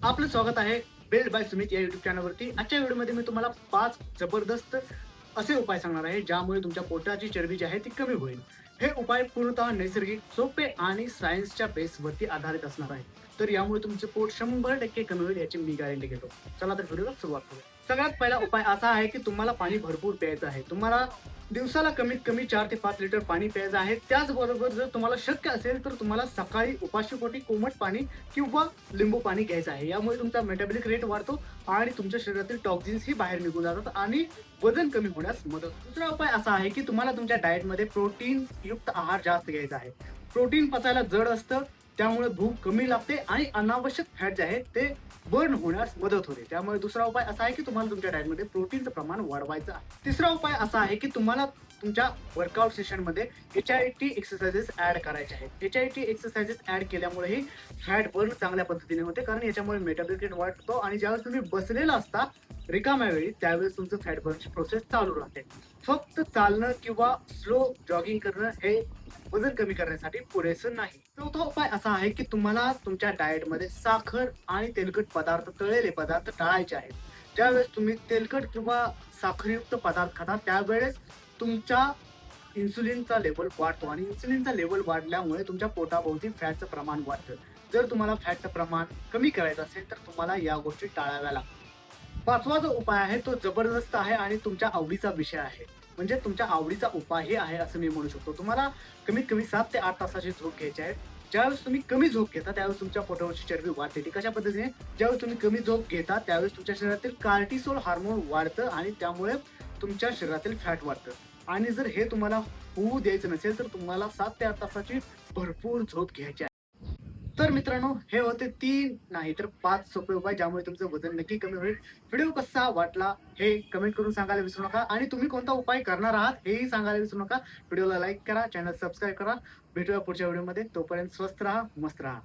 आपलं स्वागत आहे बिल्ड बाय सुमित या युट्यूब चॅनलवरती आजच्या व्हिडिओमध्ये मी तुम्हाला पाच जबरदस्त असे उपाय सांगणार आहे ज्यामुळे तुमच्या पोटाची चरबी जी आहे ती कमी होईल. हे उपाय पूर्णतः नैसर्गिक सोपे आणि सायन्सच्या बेसवरती आधारित असणार आहे तर यामुळे तुमचे पोट शंभर टक्के कमी होईल याची मी गॅरंटी घेतो. चला तर व्हिडिओला सुरुवात करूया. सगळ्यात पहिला उपाय असा आहे की तुम्हाला पाणी भरपूर प्यायचं आहे. तुम्हाला दिवसाला कमीत कमी चार ते पाच लिटर पाणी प्यायचं आहे. त्याचबरोबर जर तुम्हाला शक्य असेल तर तुम्हाला सकाळी उपाशीपोटी कोमट पाणी किंवा लिंबू पाणी घ्यायचं आहे. यामुळे तुमचा मेटाबॉलिक रेट वाढतो आणि तुमच्या शरीरातील टॉक्झिन्स ही बाहेर निघून जातात आणि वजन कमी होण्यास मदत दुसरा उपाय असा आहे की तुम्हाला तुमच्या डाएटमध्ये प्रोटीन युक्त आहार जास्त घ्यायचा आहे. प्रोटीन पचायला जड असतं त्यामुळे भूक कमी लागते आणि अनावश्यक फॅट जे आहे ते बर्न होण्यास मदत होते. त्यामुळे दुसरा उपाय असा आहे की तुम्हाला तुमच्या डाएटमध्ये प्रोटीनचं प्रमाण वाढवायचं आहे. तिसरा उपाय असा आहे की तुम्हाला तुमच्या वर्कआउट सेशनमध्ये H I T exercises add करायचे आहेत. H I T exercises add केल्यामुळेही fat burn चांगल्या पद्धतीने होते कारण याच्यामुळे मेटाबॉलिक रेट वाढतो आणि ज्यावेळेस तुम्ही बसलेला असता रिकाम्या वेळी त्यावेळेस तुमचं फॅट बर्नची प्रोसेस चालू राहते. फक्त चालणं किंवा स्लो जॉगिंग करणं हे वजन कमी करण्यासाठी पुरेसं नाही. चौथा उपाय असा आहे की तुम्हाला तुमच्या डाएटमध्ये साखर आणि तेलकट पदार्थ तळलेले पदार्थ टाळायचे आहेत. ज्यावेळेस तुम्ही तेलकट किंवा साखरयुक्त पदार्थ खाता त्यावेळेस तुमच्या इन्सुलिनचा लेवल वाढतो आणि इन्सुलिनचा लेवल वाढल्यामुळे तुमच्या पोटाभोवती फॅटचं प्रमाण वाढतं. जर तुम्हाला फॅटचं प्रमाण कमी करायचं असेल तर तुम्हाला या गोष्टी टाळाव्या लागतात. पाचवा जो उपाय आहे तो जबरदस्त आहे आणि तुमच्या आवडीचा विषय आहे. म्हणजे तुमच्या आवडीचा उपायही आहे असं मी म्हणू शकतो. तुम्हाला कमीत कमी सात ते आठ तासाची झोप घ्यायची आहे. ज्यावेळेस तुम्ही कमी झोप घेता त्यावेळेस तुमच्या पोटावरची चरबी वाढते. ती कशा पद्धतीने? ज्यावेळेस तुम्ही कमी झोप घेता त्यावेळेस तुमच्या शरीरातील कार्टिसोल हार्मोन वाढतं आणि त्यामुळे तुमच्या शरीरातील फॅट वाढतं. आणि जर हे तुम्हाला होऊ द्यायचं नसेल तर तुम्हाला सात ते आठ तासाची भरपूर झोप घ्यायची आहे. तर मित्रांनो हे होते तीन नाही तर पाच सोपे उपाय ज्यामुळे तुमचं वजन नक्की कमी होईल. व्हिडिओ कसा वाटला हे कमेंट करून सांगायला विसरू नका. आणि तुम्ही कोणता उपाय करणार आहात हेही सांगायला विसरू नका. व्हिडिओला लाईक करा चॅनल सबस्क्राईब करा. भेटूया पुढच्या व्हिडिओमध्ये. तोपर्यंत स्वस्त राहा मस्त राहा.